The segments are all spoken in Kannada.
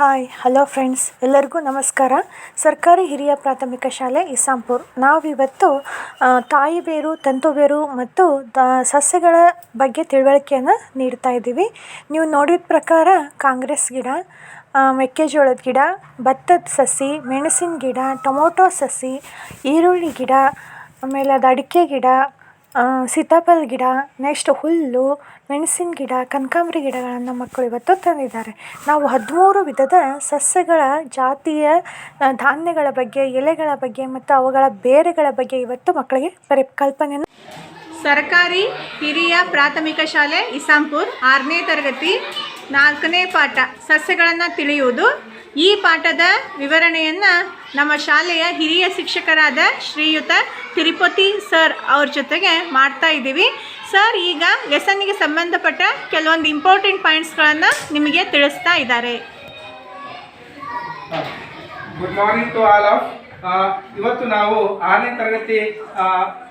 ಹಾಯ್ ಹಲೋ ಫ್ರೆಂಡ್ಸ್ ಎಲ್ಲರಿಗೂ ನಮಸ್ಕಾರ. ಸರ್ಕಾರಿ ಹಿರಿಯ ಪ್ರಾಥಮಿಕ ಶಾಲೆ ಇಸಾಂಪುರ್ ನಾವಿವತ್ತು ತಾಯಿ ಬೇರು ತಂತು ಬೇರು ಮತ್ತು ದ, ಸಸ್ಯಗಳ ಬಗ್ಗೆ ತಿಳುವಳಿಕೆಯನ್ನು ನೀಡ್ತಾ ಇದ್ದೀವಿ. ನೀವು ನೋಡಿದ ಪ್ರಕಾರ ಕಾಂಗ್ರೆಸ್ ಗಿಡ ಮೆಕ್ಕೆಜೋಳದ ಗಿಡ, ಭತ್ತದ ಸಸಿ, ಮೆಣಸಿನ ಗಿಡ, ಟೊಮೊಟೊ ಸಸಿ, ಈರುಳ್ಳಿ ಗಿಡ, ಆಮೇಲೆ ಅದು ಅಡಿಕೆ ಗಿಡ ಸೀತಾಫಲ ಗಿಡ ನೆಕ್ಸ್ಟ್ ಹುಲ್ಲು, ಮೆಣಸಿನ ಗಿಡ, ಕನಕಾಂಬ್ರಿ ಗಿಡಗಳನ್ನು ಮಕ್ಕಳು ಇವತ್ತು ತಂದಿದ್ದಾರೆ. ನಾವು ಹದಿಮೂರು ವಿಧದ ಸಸ್ಯಗಳ ಜಾತಿಯ ಧಾನ್ಯಗಳ ಬಗ್ಗೆ, ಎಲೆಗಳ ಬಗ್ಗೆ ಮತ್ತು ಅವುಗಳ ಬೇರುಗಳ ಬಗ್ಗೆ ಇವತ್ತು ಮಕ್ಕಳಿಗೆ ಪರಿಕಲ್ಪನೆಯನ್ನು ಸರ್ಕಾರಿ ಹಿರಿಯ ಪ್ರಾಥಮಿಕ ಶಾಲೆ, ಇಸಾಂಪುರ್ ಆರನೇ ತರಗತಿ ನಾಲ್ಕನೇ ಪಾಠ, ಸಸ್ಯಗಳನ್ನು ತಿಳಿಯುವುದು. ಈ ಪಾಠದ ವಿವರಣೆಯನ್ನು ನಮ್ಮ ಶಾಲೆಯ ಹಿರಿಯ ಶಿಕ್ಷಕರಾದ ಶ್ರೀಯುತ ತಿರುಪತಿ ಸರ್ ಅವ್ರ ಜೊತೆಗೆ ಮಾಡ್ತಾ ಇದ್ದೀವಿ. ಸರ್, ಈಗ ಲೆಸನ್ನಿಗೆ ಸಂಬಂಧಪಟ್ಟ ಕೆಲವೊಂದು ಇಂಪಾರ್ಟೆಂಟ್ ಪಾಯಿಂಟ್ಸ್ಗಳನ್ನು ನಿಮಗೆ ತಿಳಿಸ್ತಾ ಇದ್ದಾರೆ. Good morning to all of ಇವತ್ತು ನಾವು ಆರನೇ ತರಗತಿ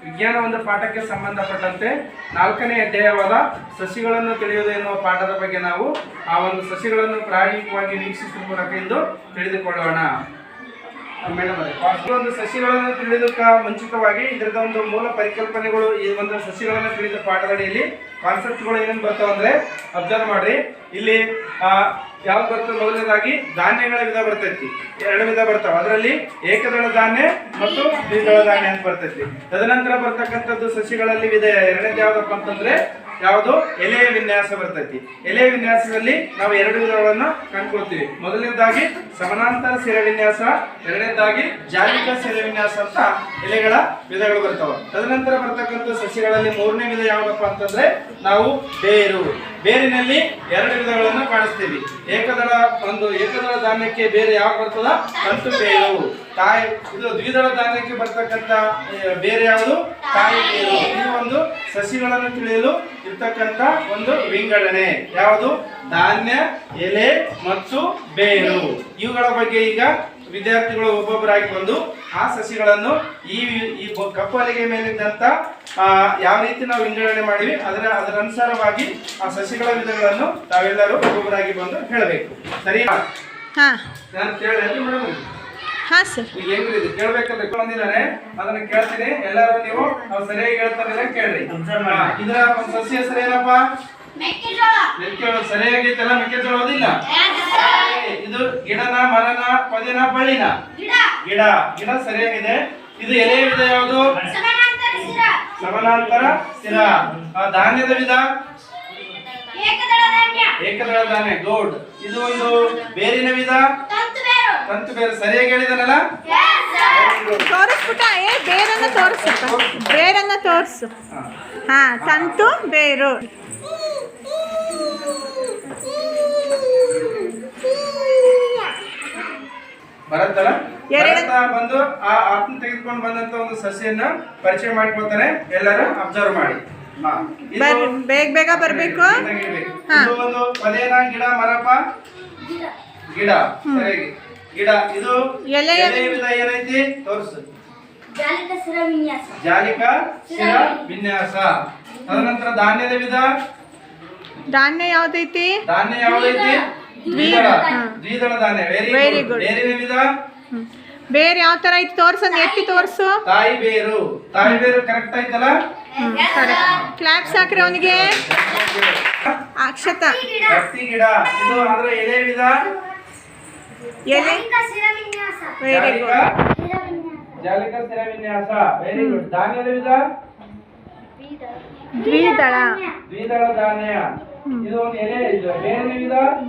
ವಿಜ್ಞಾನ ಒಂದು ಪಾಠಕ್ಕೆ ಸಂಬಂಧಪಟ್ಟಂತೆ ನಾಲ್ಕನೇ ಅಧ್ಯಾಯವಾದ ಸಸಿಗಳನ್ನು ತಿಳಿಯುವುದು ಎನ್ನುವ ಪಾಠದ ಬಗ್ಗೆ ನಾವು ಆ ಒಂದು ಸಸಿಗಳನ್ನು ಪ್ರಾಯೋಗಿಕವಾಗಿ ವೀಕ್ಷಿಸುವ ಮೂಲಕ ಎಂದು ತಿಳಿದುಕೊಳ್ಳೋಣ. ಮೇಡಮ್ ಒಂದು ಸಸಿಗಳನ್ನು ತಿಳಿದಕ್ಕ ಮುಂಚಿತವಾಗಿ ಇದರದ ಒಂದು ಮೂಲ ಪರಿಕಲ್ಪನೆಗಳು ಈ ಒಂದು ಸಸಿಗಳನ್ನು ತಿಳಿದ ಪಾಠದಡಿಯಲ್ಲಿ ಕಾನ್ಸೆಪ್ಟ್ಗಳು ಏನೇನು ಬರ್ತಾವ ಅಂದ್ರೆ ಅಬ್ಸರ್ವ್ ಮಾಡ್ರಿ. ಇಲ್ಲಿ ಯಾವ್ದು ಬರ್ತದೆ ಮೊದಲನೇದಾಗಿ ಧಾನ್ಯಗಳ ವಿಧ ಬರ್ತೈತಿ. ಎರಡು ವಿಧ ಬರ್ತಾವ. ಅದರಲ್ಲಿ ಏಕದಳ ಧಾನ್ಯ ಮತ್ತು ದ್ವಿದಳ ಧಾನ್ಯ ಅಂತ ಬರ್ತೈತಿ. ತದನಂತರ ಬರ್ತಕ್ಕಂಥದ್ದು ಸಸಿಗಳಲ್ಲಿ ವಿಧ. ಎರಡನೇದು ಯಾವ್ದಪ್ಪ ಅಂತಂದ್ರೆ ಯಾವುದು? ಎಲೆಯ ವಿನ್ಯಾಸ ಬರ್ತೈತಿ. ಎಲೆಯ ವಿನ್ಯಾಸದಲ್ಲಿ ನಾವು ಎರಡು ವಿಧಗಳನ್ನು ಕಂಡುಕೊಳ್ತೀವಿ. ಮೊದಲನೇದಾಗಿ ಸಮಾನಾಂತರ ಸಿರೆ ವಿನ್ಯಾಸ, ಎರಡನೇದಾಗಿ ಜಾಲಿಕ ಸಿರೆ ವಿನ್ಯಾಸ ಅಂತ ಎಲೆಗಳ ವಿಧಗಳು ಬರ್ತಾವ. ತದನಂತರ ಬರ್ತಕ್ಕಂಥ ಸಸ್ಯಗಳಲ್ಲಿ ಮೂರನೇ ವಿಧ ಯಾವುದಪ್ಪ ಅಂತಂದ್ರೆ ನಾವು ಬೇರು. ಬೇರಿನಲ್ಲಿ ಎರಡು ವಿಧಗಳನ್ನು ಕಾಣಿಸ್ತೀವಿ. ಏಕದಳ ಒಂದು ಏಕದಳ ಧಾನ್ಯಕ್ಕೆ ಬೇರೆ ಯಾವ ಬರ್ತದ? ಕಂತು ಬೇರು. ತಾಯಿ, ಇದು ದ್ವಿದಳ ಧಾನ್ಯಕ್ಕೆ ಬರ್ತಕ್ಕಂಥ ಬೇರೆ ಯಾವುದು? ತಾಯಿ ಬೇರು. ಇದು ಒಂದು ಸಸಿಗಳನ್ನು ತಿಳಿಯಲು ಇರ್ತಕ್ಕಂಥ ಒಂದು ವಿಂಗಡಣೆ. ಯಾವುದು? ಧಾನ್ಯ, ಎಲೆ ಮತ್ತು ಬೇರು. ಇವುಗಳ ಬಗ್ಗೆ ಈಗ ವಿದ್ಯಾರ್ಥಿಗಳು ಒಬ್ಬೊಬ್ಬರಾಗಿ ಬಂದು ಆ ಸಸಿಗಳನ್ನು ಈ ಈ ಕಪ್ಪಲಿಗೆ ಕಪ್ಪು ಹಲಿಗೆ ಮೇಲಿದ್ದಂತ ಆ, ಯಾವ ರೀತಿ ನಾವು ವಿಂಗಡಣೆ ಮಾಡಿವಿ ಅದರ ಅದರ ಅನುಸಾರವಾಗಿ ಆ ಸಸಿಗಳ ವಿಧಗಳನ್ನು ತಾವೆಲ್ಲರೂ ಒಬ್ಬೊಬ್ಬರಾಗಿ ಬಂದು ಹೇಳಬೇಕು. ಸರಿ? ಹಾಂ. ನಾನು ಕೇಳಿ ಮೇಡಮ್. ಹಾ ಸರ್ ಈಗ ಹೆಂಗಿದೆ ಕೇಳ್ಬೇಕಂದ್ರೆ ಬಂದಿದ್ದಾರೆ ಅದನ್ನ ಕೇಳ್ತೀನಿ. ಎಲ್ಲರೂ ನೀವು ನಾವು ಸರಿಯಾಗಿ ಹೇಳ್ತಾರೆ ಕೇಳ್ರಿ. ಇದ್ರ ಸಸಿ ಸಸ್ಯ ಹೆಸರು ಏನಪ್ಪ? ಮೆಕ್ಕೆಜೋಳ. ಸರಿಯಾಗಿತ್ತಲ್ಲ ಮೆಕ್ಕೆಜೋಳ ಓದಿಲ್ಲ? ಇದು ಗಿಡನ ಮರನ ಪೊದೆನ ಬಳ್ಳಿನ? ಗಿಡ. ಗಿಡ ಸರಿಯಾಗಿದೆ. ಇದು ಎಲೆ ವಿಧ ಯಾವುದು? ಸಮಾನಾಂತರ ಸ್ಥಿರ ಆ, ಧಾನ್ಯದ ವಿಧ? ಏಕದಳ ಧಾನ್ಯ. ಗೋಡ್ ಇದು ಒಂದು ಬೇರಿನ ವಿಧ? ತಂತು ಬೇರೆ. ಸರಿಯಾಗಿ ಹೇಳಿದಾನಲ್ಲ? ತೋರಿಸ್ಬಿಟ್ಟ ಏ ಬೇರನ್ನು ತೋರಿಸಪ್ಪ ಬೇರನ್ನು ತೋರಿಸು. ಹಾ. ತಂತು ಬೇರು. ಬರತ್ತಲ್ಲ? ಎರಡು- ಬಂದು ಆ ಆತ್ಮ ತೆಗೆದುಕೊಂಡು ಬಂದಂತ ಒಂದು ಸಸ್ಯನ ಪರಿಚಯ ಮಾಡ್ಕೊತಾನೆ ಎಲ್ಲರೂ ಅಬ್ಸರ್ವ್ ಮಾಡಿ. ಬೇಗ ಬೇಗ ಬರಬೇಕು? ಇದು. ಒಂದು ಪದೇನ ಗಿಡ ಮರಪ ಗಿಡ. ಸರಿಯಾಗಿ. ಗಿಡ. ಇದು ವಿಧ ಏನೈತಿ? ತೋರಿಸು. ಜಾಲಿಕ ಸಿರ ವಿನ್ಯಾಸ. ಜಾಲಿಕ ವಿನ್ಯಾಸ. ತದನಂತರ ಧಾನ್ಯದ ವಿಧ? ಧಾನ್ಯ ಯಾವ್ದೈತಿ? ಧಾನ್ಯ ಯಾವ್ದೈತಿ? ದ್ವಿದಳ. ಧಾನ್ಯ ವೆರಿ ಗುಡ್ ಬೇರೆ ಬೇರಿನ ವಿಧ ಹ್ಮ್. ಬೇರೆ ಯಾವ ತರ ಐತಿ ತೋರ್ಸು ಎತ್ತಿ ತೋರ್ಸು. ತಾಯಿ ಬೇರು. ತಾಯಿ ಬೇರು ಕರೆಕ್ಟ್ ಆಯ್ತಲ್ಲ? ಕ್ಲಾಪ್ಸ್ ಹಾಕ್ರಿ ಅವನಿಗೆ. ಅಕ್ಷತ. ಹತ್ತಿ ಗಿಡ. ಇದು ಅಂದ್ರೆ ಎಲೆ ವಿಧ ಎಲೆ. ವೆರಿ ಗುಡ್ ಜಾಲಿಕ? ಸ್ಥಿರ ವಿನ್ಯಾಸ ವೆರಿ ಗುಡ್ ಧಾನ್ಯದ ವಿಧ ದ್ವಿದಳ. ದ್ವಿದಳ. ಧಾನ್ಯ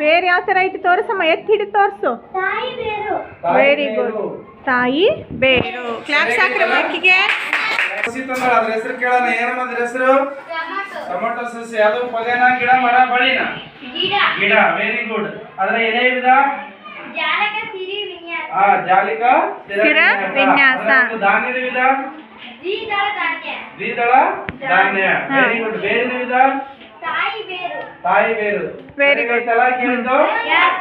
ಬೇರೆ ಯಾವ ತರ ಐತಿ ತೋರಿಸಮ್ಮ ಎತ್ತಿ ಹಿಡಿದು ತೋರಿಸು. ತಾಯಿ ಬೇರು. ತಾಯಿ ವೆರಿ ಗುಡ್. ತಾಯಿ ಬೇರು. ಕ್ಲಾಪ್ಸ್ ಹಾಕ್ರಿ ಮಕ್ಕಿಗೆ ಅದ್ರ ಹೆಸರು ಕೇಳೋಣ ಏನಮ್ಮ ಅದ್ರ ಹೆಸರು? ಟೊಮೆಟೊ. ಸಸಿ ಅದು ಪೊದೆನ ಗಿಡ ಮರ ಬಳಿನ ಗಿಡ. ಗಿಡ. ವೆರಿ ಗುಡ್ ಅದರ ಎಲೆ ವಿಧ ವಿನ್ಯಾಸ. ಆ ಜಾಲಿಕ ಸ್ಥಿರ ಸ್ಥಿರ ವಿನ್ಯಾಸ. ಧಾನ್ಯದ ವಿಧ ದ್ವಿದಳ ಧಾನ್ಯ. ದ್ವಿದಳ ಧಾನ್ಯ. ವೆರಿ ಗುಡ್ ಬೇರಿನ ವಿಧ ತಾಯಿ ಬೇರು. ವೇರಿ. ಸಲ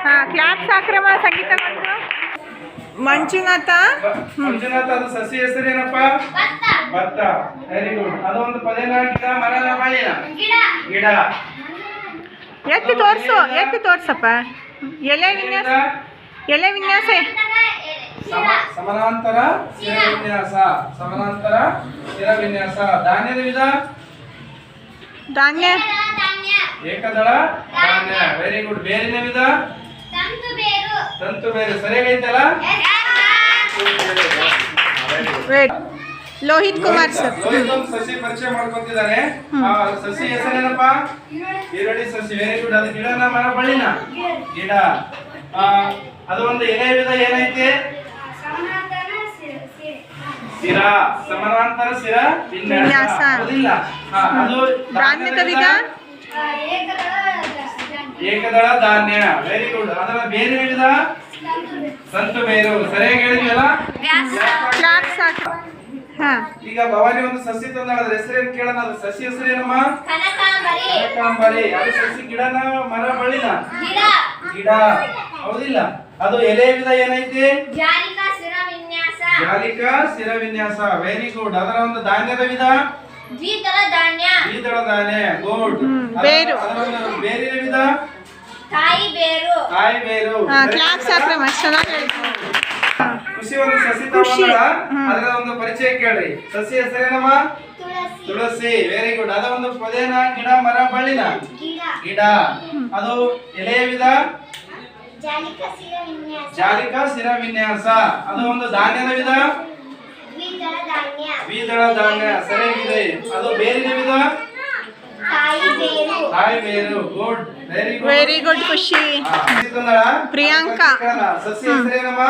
ಹಾ ಕ್ಲಾಪ್ಸ್ ಹಾಕ್ರಮ್ಮ ಸಂಗೀತ ಮಂಜುನಾಥ. ಮಂಜುನಾಥ ಅದು ಸಸಿ ಹೆಸರೇನಪ್ಪ ಭತ್ತ. ವೆರಿ ಗುಡ್ ಅದು ಒಂದು ಪದೇನ ಗಿಡ ಮರನ ಗಿಡ. ಗಿಡ. ಎತ್ತಿ ತೋರ್ಸು ಎತ್ತಿ ತೋರ್ಸಪ್ಪ. ಎಲೆ ವಿನ್ಯಾಸ ಎಲೆ ವಿನ್ಯಾಸ ಸಮ- ಸಮಾನಾಂತರ ಶಿರ ವಿನ್ಯಾಸ. ಸಮಾನಾಂತರ ಸ್ಥಿರ ವಿನ್ಯಾಸ. ಧಾನ್ಯದ ವಿಧ? ಧಾನ್ಯ ಏಕದಳ ಧಾನ್ಯ. ವೆರಿ ಗುಡ್ ಬೇರಿನ ವಿಧ ತಂತು ಬೇರು. ತಂತು ಬೇರೆ. ಸರಿಯಾಗೈತಲ್ಲ ವೇಟ್ ಲೋಹಿತ್ ಕುಮಾರ್ ಸರ್ ಲೋಹಿತ್ ಸಸಿ ಪರಿಚಯ ಮಾಡ್ಕೊತಿದ್ದಾರೆ. ಆ ಸಸಿ ಹೆಸರೇನಪ್ಪ? ಈರುಳ್ಳಿ ಸಸಿ. ವೆರಿ ಗುಡ್ ಅದು ಗಿಡನ ಮರ ಬಳ್ಳಿನ? ಗಿಡ. ಆ, ಅದು ಒಂದು ಎಲೆ ವಿಧ ಏನೈತಿ? ಸಮಾನಾಂತರ ಸಿರ- ಸಮಾನಾಂತರ ಸಿರ ವಿನ್ಯಾಸ. ಅದು ಧಾನ್ಯದ ವಿಧ? ಏಕದಳ ಧಾನ್ಯ. ಏಕದಳ ಧಾನ್ಯ ವೆರಿ ಗುಡ್ ಅದರ ಬೇರೆ ಬೇರು. ಸಂತು ಬೇರು. ಸರಿಯಾಗಿ ಹೇಳಿದ್ವಲ್ಲ ಈಗ ಭವಾನಿ ಒಂದು ಸಸಿ ತಂದಾಳ ಅದ್ರ ಹೆಸರೇನು ಕೇಳೋಣ? ಅದು ಸಸಿ ಹೆಸರೇನಮ್ಮ ಕನಕಾಂಬರಿ. ಕನಕಾಂಬರಿ. ಅದು ಸಸಿ ಗಿಡನ ಮರ ಬಳ್ಳಿನ? ಗಿಡ. ಗಿಡ. ಹೌದಿಲ್ಲ. ಅದು ಎಲೆ ವಿಧ ಏನೈತಿ? ಜಾಲಿಕ ಶಿರ ವಿನ್ಯಾಸ ಜಾಲಿಕಾ ಸ್ಥಿರ ವಿನ್ಯಾಸ ವೆರಿ ಗುಡ್ ಅದರ ಒಂದು ಧಾನ್ಯದ ವಿಧ? ದ್ವಿದಳ ಧಾನ್ಯ. ದ್ವಿದಳ ಧಾನ್ಯ ಗುಡ್ ಬೇರು. ಬೇರಿನ ವಿಧ ಕಾಯಿ ಬೇರು. ಕಾಯಿ ಬೇರು. ಕ್ಲಾಸ್ ಸಾಕ್ರಮ್ಮ ಚೆನ್ನಾಗಿ ಹೇಳ್ತೀನಿ ಖುಷಿ ಒಂದು ಸಸಿ ತಗೊಂಡ ಅದರ ಒಂದು ಪರಿಚಯ ಕೇಳ್ರಿ. ಸಸಿ ಹೆಸರೇನಮ್ಮ? ತುಳಸಿ. ತುಳಸಿ. ವೆರಿ ಗುಡ್ ಅದ ಒಂದು ಪೊದೆನ ಗಿಡ ಮರ ಬಳ್ಳಿನ? ಗಿಡ. ಗಿಡ. ಅದು ಎಲೆಯ ವಿಧ ಜಾಲಿಕಾ ಸಿರ ವಿನ್ಯಾಸ. ಜಾಲಿಕಾ ಸ್ಥಿರ ವಿನ್ಯಾಸ. ಅದು ಒಂದು ಧಾನ್ಯದ ವಿಧ? ದ್ವಿದಳ ಧಾನ್ಯ ಸರಿಯಾಗಿದೆ. ಅದು ಬೇರಿನ ವಿಧ ಕಾಯಿ ಬೇರು good very good very good ಖುಷಿ. ಪ್ರಿಯಾಂಕಾ. ಸಸ್ಯ ಹೆಸರೇನಮ್ಮ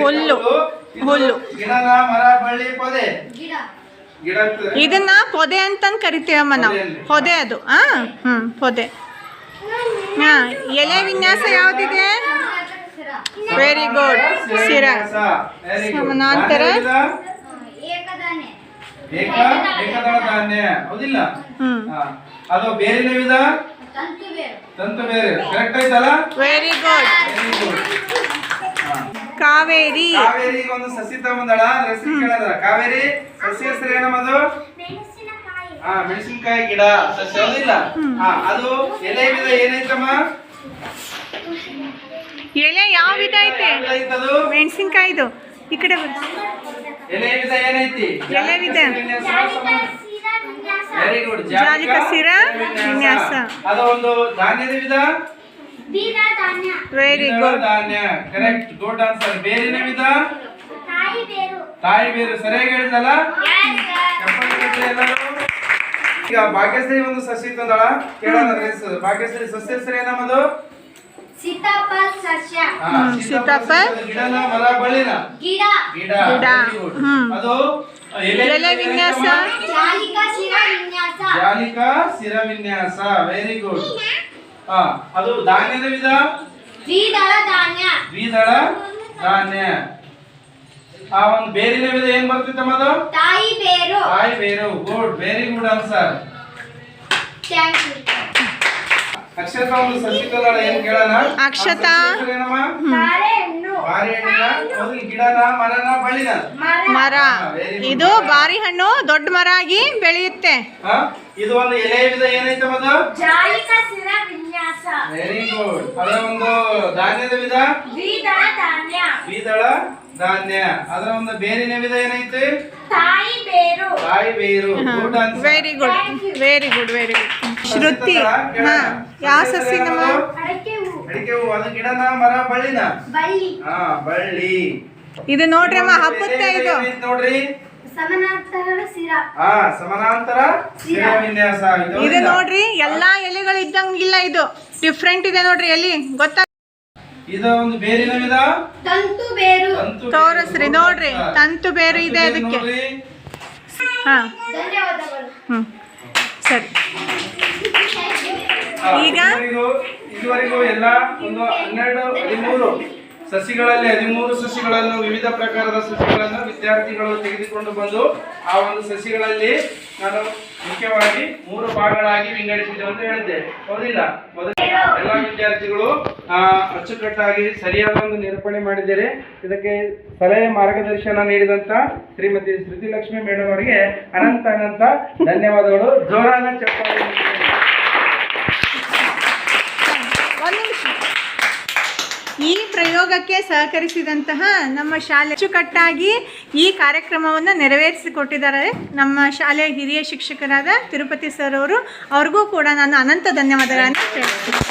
ಹುಲ್ಲು. ಹುಲ್ಲು. ಗಿಡನ ಮರ ಬಳ್ಳಿ ಪೊದೆ? ಗಿಡ. ಗಿಡ ಇದನ್ನ ಪೊದೆ ಅಂತಂದು ಕರಿತೀವಮ್ಮ ನಾವು. ಪೊದೆ ಅದು. ಹಾ ಹ್ಮ್ ಪೊದೆ. ಹಾ ಎಲೆ ವಿನ್ಯಾಸ ಯಾವ್ದಿದೆ? ವೆರಿ ಗುಡ್ ಸಿರ ವಿನ್ಯಾಸ. Very good. ಸಮಾನಾಂತರ. ಧಾನ್ಯದ ವಿಧ? ಏಕದಾನೆ ಏಕ ಏಕದಳ ಧಾನ್ಯ ಹೌದಿಲ್ಲ. ಅದು ಬೇರೆ ವಿಧ ತಂತು ಬೇರು. ತಂತು ಬೇರೆ. ಕರೆಕ್ಟ್ ಆಯ್ತಲ್ಲ? Very good very good Kaveri. Kaveri ಒಂದು ಸಸಿ ತಗೊಂಡಳ ಕೇಳದ ಕಾವೇರಿ? ಸಸಿ ಹೆಸರು ಏನಮ್ಮದು ಮೆಣಸಿನಕಾಯಿ. ಹಾ ಮೆಣಸಿನಕಾಯಿ ಗಿಡ. ಸಸಿ ಹೌದಿಲ್ಲ? ಹಾ ಅದು ಎಲೆ ವಿಧ ಏನೈತಮ್ಮ ಎಲೆ ಯಾವ ವಿಧ ಐತೆ? ಮೆಣಸಿನ್ಕಾಯಿದು. ಈ ಕಡೆ. ಎಲೆ ವಿಧ ವೆರಿ ಗುಡ್ ಜಾಲಿಕ ಸಿರ ವಿನ್ಯಾಸ. ಅದು ಒಂದು ಧಾನ್ಯದ ವಿಧ? ವೆರಿ ಗುಡ್ ಧಾನ್ಯ. ಕರೆಕ್ಟ್ ಗುಡ್ ಆನ್ಸರ್ ಬೇರಿನ ವಿಧ? ತಾಯಿ ಬೇರು. ಸರಿಯಾಗಿ ಹೇಳಿದಲ್ಲ ಈಗ ಭಾಗ್ಯಶ್ರೀ ಒಂದು ಸಸಿ ತಂದಳ. ಕೇಳೋಣ ಭಾಗ್ಯಶ್ರೀ ಸಸ್ಯ ಹೆಸರು ಏನಮ್ಮದು ಸೀತಾಫಲ ಸಸ್ಯ. ಹಾ, ಹ್ಮ್, ಸೀತಾಫಲ ಗಿಡನ ಮರ ಬಳ್ಳಿನ. ಗಿಡ. ಗಿಡ. ಗಿಡ. very good. ಹ್ಮ್. ಅದು ಎಲೆ ಎಲೆ ವಿನ್ಯಾಸ. ಜಾಲಿಕಾ ಶಿರ ವಿನ್ಯಾಸ. ಜಾಲಿಕಾ ಶಿರ ವಿನ್ಯಾಸ. ವೆರಿ ಗುಡ್ ಹಾ ಅದು ಧಾನ್ಯದ ವಿಧ? ದ್ವಿದಳ ಧಾನ್ಯ. ದ್ವಿದಳ ಧಾನ್ಯ. ಆ ಒಂದು ಬೇರಿನ ವಿಧ ಏನ್ ಬರ್ತಿತ್ತಮ್ಮ ಅದು ತಾಯಿ ಬೇರು. ತಾಯಿ ಬೇರು. Good very good answer thank you Akshata ಒಂದು ಏನ್ ಕೇಳೋಣ? ಅಕ್ಷತಾ. ಗಿಡನ ಮರನ ಬಳ್ಳಿನ. ಮರ. ಇದು ಬಾರಿ ಹಣ್ಣು ದೊಡ್ಡ ಮರ ಆಗಿ ಬೆಳೆಯುತ್ತೆ. ಇದು ಒಂದು ಎಲೆ ವಿಧ ಏನೈತೆ ಅದು ಜಾಲಿಕಾ ಸಿರ ವಿನ್ಯಾಸ. ವೆರಿ ಗುಡ್ ಅದರ ಒಂದು ಧಾನ್ಯದ ವಿಧ? ದ್ವಿದಳ ಧಾನ್ಯ. ದ್ವಿದಳ ಧಾನ್ಯ. ಅದರ ಒಂದು ಬೇರಿನ ವಿಧ ಏನೈತೆ? ತಾಯಿ ಬೇರು. ತಾಯಿ ಬೇರು. Very good very good very good Shruti. ಹಾ ಯಾವ ಸಸಿ ನಮ್ಮ? ಅಡಕೆ ಹೂ. ಅಡಿಕೆ ಹೂ ಅದು ಗಿಡನ ಮರ ಬಳ್ಳಿನ? ಬಳ್ಳಿ. ಹಾ ಬಳ್ಳಿ. ಇದು ನೋಡ್ರಿ ಅಮ್ಮ ಹಬ್ಬತ್ತೆ ಇದು. ಏನೈತ್ ನೋಡ್ರಿ? ಸಮಾನಾಂತರ ಸಿರ ಹಾ ಸಮಾನಾಂತರ ಶಿರ. ವಿನ್ಯಾಸ ಇದು ಇದು ನೋಡ್ರಿ ಎಲ್ಲಾ ಎಲೆಗಳು ಇದ್ದಂಗಿಲ್ಲ ಇದು. ಡಿಫ್ರೆಂಟ್ ಇದೆ ನೋಡ್ರಿ ಎಲ್ಲಿ? ಗೊತ್ತಾ? ಇದು ಒಂದು ಬೇರಿನ ವಿಧ? ತಂತು ಬೇರು. ತಂತು ಬೇರು. ತೋರಿಸ್ರಿ ನೋಡ್ರಿ ತಂತು ಬೇರು ಇದೆ ತಂತು ಬೇರು ಅದಕ್ಕೆ. ನೋಡ್ರಿ. ಹಾ. ಧನ್ಯವಾದಗಳು. ಹ್ಮ್. ಸರಿ. ಈಗ? ಇದುವರೆಗೂ ಎಲ್ಲ ಒಂದು ಹನ್ನೆರಡು, ಹದಿಮೂರು ಸಸಿಗಳಲ್ಲಿ, ಹದಿಮೂರು ಸಸಿಗಳನ್ನು, ವಿವಿಧ ಪ್ರಕಾರದ ಸಸಿಗಳನ್ನು ವಿದ್ಯಾರ್ಥಿಗಳು ತೆಗೆದುಕೊಂಡು ಬಂದು ಆ ಒಂದು ಸಸಿಗಳಲ್ಲಿ ನಾನು ಮುಖ್ಯವಾಗಿ ಮೂರು ಭಾಗಗಳಾಗಿ ವಿಂಗಡಿಸಿದೆ ಅಂತ ಹೇಳಿದ್ದೆ. ಹೌದಿಲ್ಲ? ಎಲ್ಲ ವಿದ್ಯಾರ್ಥಿಗಳು ಅಚ್ಚುಕಟ್ಟಾಗಿ ಸರಿಯಾದ ಒಂದು ನಿರೂಪಣೆ ಮಾಡಿದ್ದಾರೆ. ಇದಕ್ಕೆ ಸಲಹೆ ಮಾರ್ಗದರ್ಶನ ನೀಡಿದಂತ ಶ್ರೀಮತಿ ಶ್ರುತಿಲಕ್ಷ್ಮಿ ಮೇಡಮ್ ಅವರಿಗೆ ಅನಂತ ಅನಂತ ಧನ್ಯವಾದಗಳು. ಜೋರಾನ ಚಪ್ಪಾಳೆ. ಈ ಪ್ರಯೋಗಕ್ಕೆ ಸಹಕರಿಸಿದಂತಹ ನಮ್ಮ ಶಾಲೆ ಅಚ್ಚುಕಟ್ಟಾಗಿ ಈ ಕಾರ್ಯಕ್ರಮವನ್ನು ನೆರವೇರಿಸಿಕೊಟ್ಟಿದ್ದಾರೆ ನಮ್ಮ ಶಾಲೆಯ ಹಿರಿಯ ಶಿಕ್ಷಕರಾದ ತಿರುಪತಿ ಸರ್ ಅವರು. ಅವ್ರಿಗೂ ಕೂಡ ನಾನು ಅನಂತ ಧನ್ಯವಾದಗಳನ್ನು ಹೇಳ್ತೀನಿ